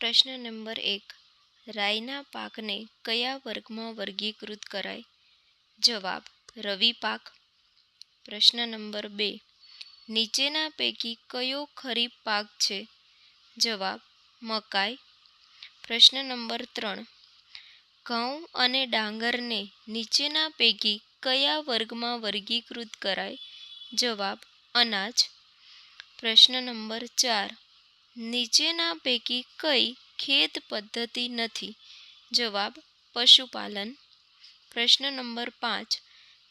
પ્રશ્ન નંબર એક. રાઈના પાકને કયા વર્ગમાં વર્ગીકૃત કરાય? જવાબ, રવિ પાક. પ્રશ્ન નંબર બે. નીચેના પૈકી કયો ખરીફ પાક છે? જવાબ, મકાઈ. પ્રશ્ન નંબર ત્રણ. ઘઉં અને ડાંગરને નીચેના પૈકી કયા વર્ગમાં વર્ગીકૃત કરાય? જવાબ, અનાજ. પ્રશ્ન નંબર ચાર. નીચેના પૈકી કઈ ખેત પદ્ધતિ નથી? જવાબ, પશુપાલન. પ્રશ્ન નંબર પાંચ.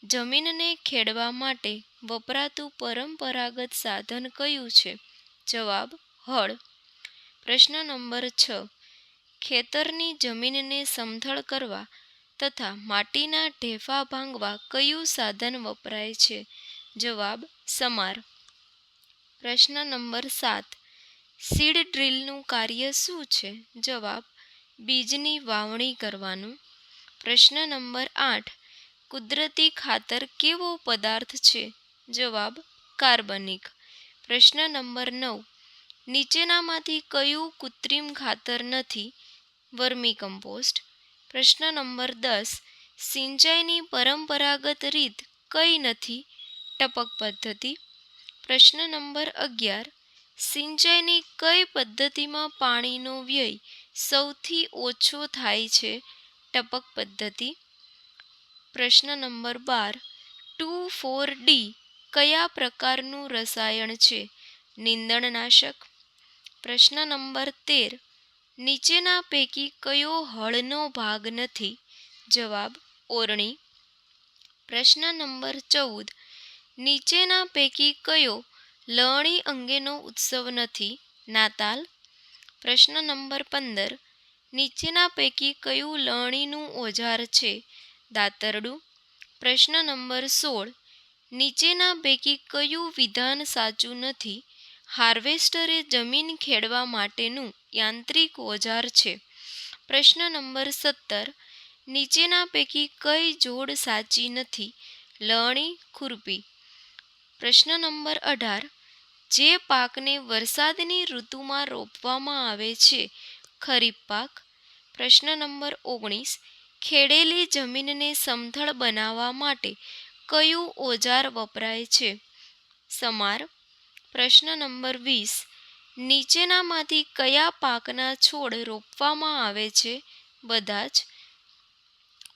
જમીનને ખેડવા માટે વપરાતું પરંપરાગત સાધન કયું છે? જવાબ, હળ. પ્રશ્ન નંબર છ. ખેતરની જમીનને સમથળ કરવા તથા માટીના ઢેફા ભાંગવા કયું સાધન વપરાય છે? જવાબ, સમાર. પ્રશ્ન નંબર સાત. સીડ ડ્રીલનું કાર્ય શું છે? જવાબ, બીજની વાવણી કરવાનું. પ્રશ્ન નંબર આઠ, કુદરતી ખાતર કેવો પદાર્થ છે? જવાબ, કાર્બનિક. પ્રશ્ન નંબર નવ, નીચેનામાંથી કયું કૃત્રિમ ખાતર નથી? વર્મી કમ્પોસ્ટ પ્રશ્ન નંબર દસ, સિંચાઈની પરંપરાગત રીત કઈ નથી? ટપક પદ્ધતિ. પ્રશ્ન નંબર અગિયાર સિંચાઈની કઈ પદ્ધતિમાં પાણીનો વ્યય સૌથી ઓછો થાય છે? ટપક પદ્ધતિ. પ્રશ્ન નંબર બાર. ટુ ફોર ડી કયા પ્રકારનું રસાયણ છે? નીંદણનાશક. પ્રશ્ન નંબર તેર. નીચેના પૈકી કયો હળનો ભાગ નથી? જવાબ ઓરણી. પ્રશ્ન નંબર ચૌદ. નીચેના પૈકી કયો લણણી અંગેનો ઉત્સવ નથી. નાતાલ. પ્રશ્ન નંબર પંદર. નીચેના પૈકી કયું લણીનું ઓજાર છે? દાતરડું. પ્રશ્ન નંબર સોળ. નીચેના પૈકી કયું વિધાન સાચું નથી? હાર્વેસ્ટર જમીન ખેડવા માટેનું યાંત્રિક ઓજાર છે. પ્રશ્ન નંબર સત્તર. નીચેના પૈકી કઈ જોડ સાચી નથી? લણી, ખુરપી. પ્રશ્ન નંબર અઢાર. જે પાકને વરસાદની ઋતુમાં રોપવામાં આવે છે. ખરીફ પાક. પ્રશ્ન નંબર ઓગણીસ. ખેડેલી જમીનને સમથળ બનાવવા માટે કયું ઓજાર વપરાય છે? સમાર. પ્રશ્ન નંબર વીસ. નીચેનામાંથી કયા પાકના છોડ રોપવામાં આવે છે? બધા જ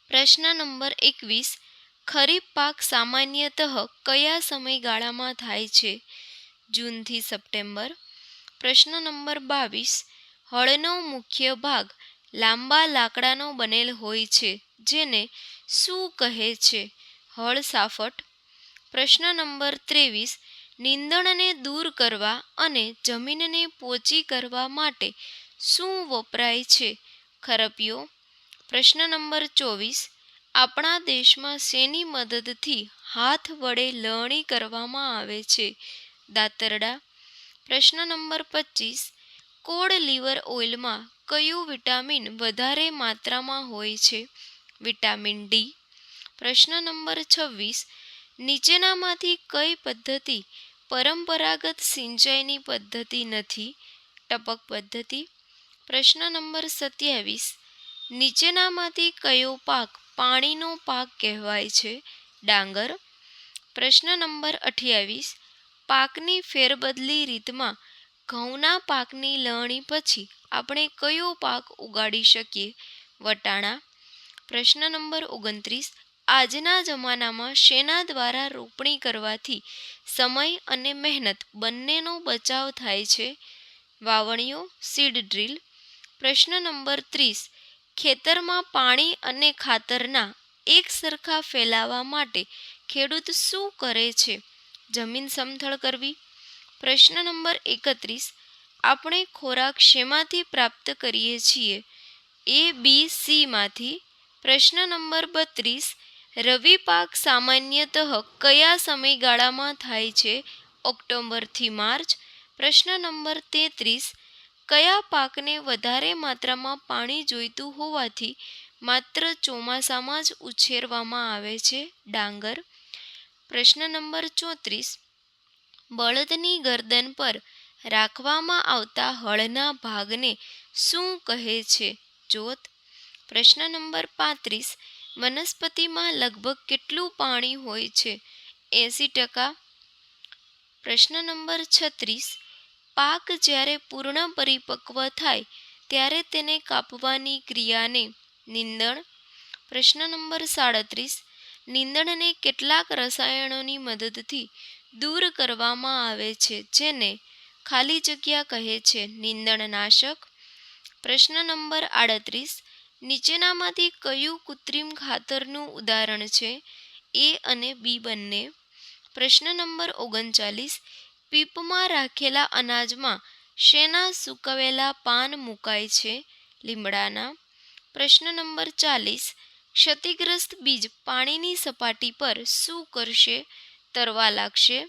પ્રશ્ન નંબર એકવીસ. ખરીફ પાક સામાન્યતઃ કયા સમયગાળામાં થાય છે? જૂનથી સપ્ટેમ્બર. પ્રશ્ન નંબર બાવીસ. હળનો મુખ્ય ભાગ લાંબા લાકડાનો બનેલ હોય છે, જેને શું કહે છે? હળ સાફટ. પ્રશ્ન નંબર ત્રેવીસ. નીંદણને દૂર કરવા અને જમીનને પોચી કરવા માટે શું વપરાય છે? ખરપિયો પ્રશ્ન નંબર ચોવીસ. આપણા દેશમાં શેની મદદથી હાથ વડે લણણી કરવામાં આવે છે? દાતરડા. પ્રશ્ન નંબર પચીસ. કોડ લીવર ઓઇલમાં કયું વિટામિન વધારે માત્રામાં હોય છે? Vitamin D. પ્રશ્ન નંબર છવ્વીસ. નીચેનામાંથી કઈ પદ્ધતિ પરંપરાગત સિંચાઈની પદ્ધતિ નથી? ટપક પદ્ધતિ. પ્રશ્ન નંબર સત્યાવીસ. નીચેનામાંથી કયો પાક પાણીનો પાક કહેવાય છે? ડાંગર. પ્રશ્ન નંબર અઠ્યાવીસ. પાકની ફેરબદલી રીતમાં ઘઉંના પાકની લણણી પછી આપણે કયો પાક ઉગાડી શકીએ? વટાણા. પ્રશ્ન નંબર ઓગણત્રીસ. આજના જમાનામાં શેના દ્વારા રોપણી કરવાથી સમય અને મહેનત બંનેનો બચાવ થાય છે? વાવણીઓ. Seed drill. પ્રશ્ન નંબર ત્રીસ. ખેતરમાં પાણી અને ખાતરના એક સરખા ફેલાવા માટે ખેડૂત શું કરે છે? જમીન સમથળ કરવી? પ્રશ્ન નંબર એકત્રીસ. આપણે ખોરાક શેમાંથી પ્રાપ્ત કરીએ છીએ? એ, બી સીમાંથી પ્રશ્ન નંબર બત્રીસ. રવિ પાક સામાન્યતઃ કયા સમયગાળામાં થાય છે? ઓક્ટોબરથી માર્ચ. પ્રશ્ન નંબર તેત્રીસ. કયા પાકને વધારે માત્રામાં પાણી જોઈતું હોવાથી માત્ર ચોમાસામાં જ ઉછેરવામાં આવે છે? ડાંગર. પ્રશ્ન નંબર ચોત્રીસ. બળદની ગરદન પર રાખવામાં આવતા હળના ભાગને શું કહે છે? જોત. પ્રશ્ન નંબર પાંત્રીસ. વનસ્પતિમાં લગભગ કેટલું પાણી હોય છે? એંસી ટકા. પ્રશ્ન નંબર છત્રીસ. પાક જ્યારે પૂર્ણ પરિપક્વ થાય, ત્યારે તેને કાપવાની ક્રિયાને નિંદણ. પ્રશ્ન નંબર સાડત્રીસ. નીંદણને કેટલાક રસાયણોની મદદથી દૂર કરવામાં આવે છે, જેને ખાલી જગ્યા કહે છે નીંદણનાશક. પ્રશ્ન નંબર આડત્રીસ. નીચેનામાંથી કયું કૃત્રિમ ખાતરનું ઉદાહરણ છે? એ અને બી બંને. પ્રશ્ન નંબર ઓગણચાલીસ. પીપમાં રાખેલા અનાજમાં શેના સૂકવેલા પાન મુકાય છે? લીમડાના. પ્રશ્ન નંબર ચાલીસ. ક્ષતિગ્રસ્ત બીજ પાણીની સપાટી પર શું કરશે? તરવા લાગશે?